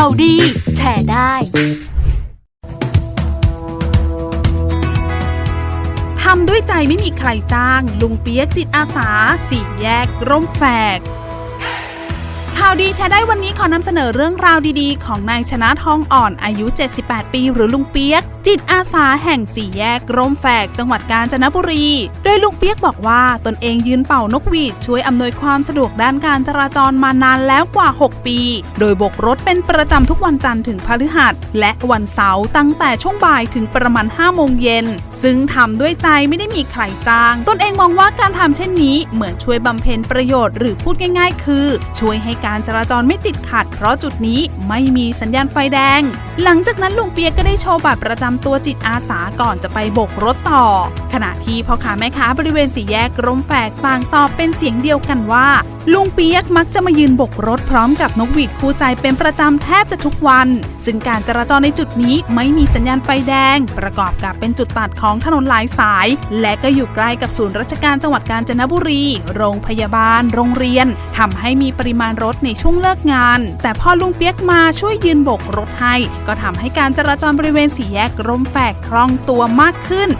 ข่าวดี แชร์ได้ ทำด้วยใจไม่มีใครจ้าง ลุงเปียกจิตอาสา สี่แยกร่มแฝก ข่าวดีแชร์ได้วันนี้ขอนำเสนอเรื่องราวดีๆ ของนายชนะทองอ่อนอายุ 78 ปี หรือลุงเปียก จิตอาสาแห่งสี่แยกร่มแฝกจังหวัดกาญจนบุรี โดยลุงเปียกบอกว่าตนเองยืนเป่านกหวีดช่วยอำนวยความสะดวกด้านการจราจรมานานแล้วกว่า 6 ปี โดยบกรถเป็นประจำทุกวันจันทร์ถึงพฤหัส และวันเสาร์ตั้งแต่ช่วงบ่ายถึงประมาณ5โมงเย็นซึ่งทำด้วยใจไม่ได้มีใครจ้าง ตนเองมองว่าการทำเช่นนี้เหมือนช่วยบำเพ็ญประโยชน์หรือพูดง่าย ๆ คือ ช่วยให้การจราจรไม่ติดขัด เพราะจุดนี้ไม่มีสัญญาณไฟแดง หลังจากนั้นลุงเปียกก็ได้โชว์บัตรประจำตัวจิตอาสาก่อนจะไปโบกรถต่อ ขณะที่พ่อค้าแม่ค้าบริเวณสี่แยกร่มแฝกต่างตอบเป็นเสียงเดียวกันว่า ลุงเปียกมักจะมายืนบกรถพร้อมกับนกหวีดคู่ใจเป็นประจำแทบจะทุกวัน ซึ่งการจราจรในจุดนี้ไม่มีสัญญาณไฟแดง ประกอบกับเป็นจุดตัดของถนนหลายสาย และก็อยู่ใกล้กับศูนย์ราชการจังหวัดกาญจนบุรี โรงพยาบาล โรงเรียนทำให้มีปริมาณรถในช่วงเลิกงาน แต่พอลุงเปียกมาช่วยยืนบกรถให้ ก็ทำให้การจราจรบริเวณสี่แยกร่มแฝกคล่องตัวมากขึ้น